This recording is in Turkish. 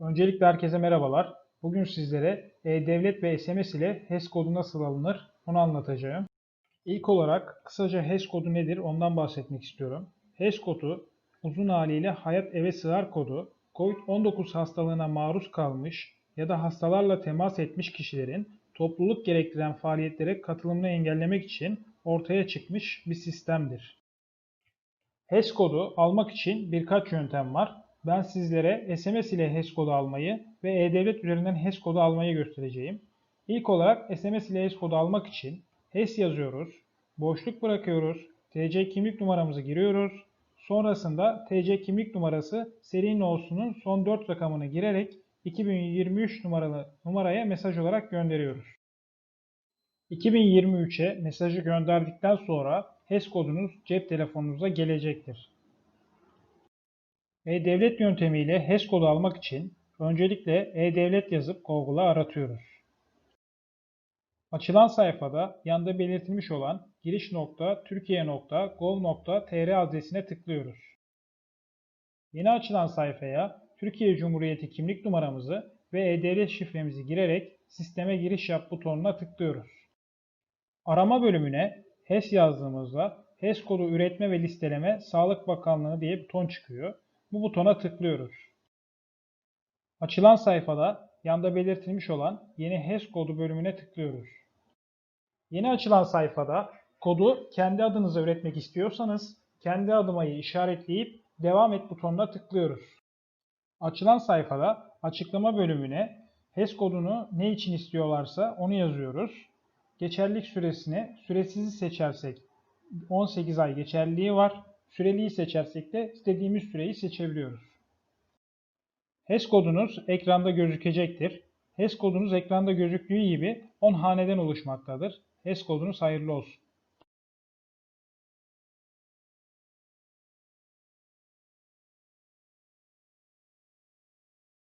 Öncelikle herkese merhabalar. Bugün sizlere e-devlet ve SMS ile HES kodu nasıl alınır onu anlatacağım. İlk olarak kısaca HES kodu nedir ondan bahsetmek istiyorum. HES kodu uzun haliyle Hayat Eve Sığar kodu, COVID-19 hastalığına maruz kalmış ya da hastalarla temas etmiş kişilerin topluluk gerektiren faaliyetlere katılımını engellemek için ortaya çıkmış bir sistemdir. HES kodu almak için birkaç yöntem var. Ben sizlere SMS ile HES kodu almayı ve E-Devlet üzerinden HES kodu almayı göstereceğim. İlk olarak SMS ile HES kodu almak için HES yazıyoruz, boşluk bırakıyoruz, TC kimlik numaramızı giriyoruz. Sonrasında TC kimlik numarası seri no'sunun son 4 rakamını girerek 2023 numaralı numaraya mesaj olarak gönderiyoruz. 2023'e mesajı gönderdikten sonra HES kodunuz cep telefonunuza gelecektir. E-Devlet yöntemiyle HES kodu almak için öncelikle E-Devlet yazıp Google'a aratıyoruz. Açılan sayfada yanda belirtilmiş olan giriş.türkiye.gov.tr adresine tıklıyoruz. Yeni açılan sayfaya Türkiye Cumhuriyeti kimlik numaramızı ve E-Devlet şifremizi girerek sisteme giriş yap butonuna tıklıyoruz. Arama bölümüne HES yazdığımızda HES kodu üretme ve listeleme Sağlık Bakanlığı diye buton çıkıyor. Bu butona tıklıyoruz. Açılan sayfada yanda belirtilmiş olan yeni HES kodu bölümüne tıklıyoruz. Yeni açılan sayfada kodu kendi adınıza üretmek istiyorsanız kendi adımayı işaretleyip devam et butonuna tıklıyoruz. Açılan sayfada açıklama bölümüne HES kodunu ne için istiyorlarsa onu yazıyoruz. Geçerlilik süresine süresizi seçersek 18 ay geçerliliği var. Süreliyi seçersek de istediğimiz süreyi seçebiliyoruz. HES kodunuz ekranda gözükecektir. HES kodunuz ekranda gözüktüğü gibi 10 haneden oluşmaktadır. HES kodunuz hayırlı olsun.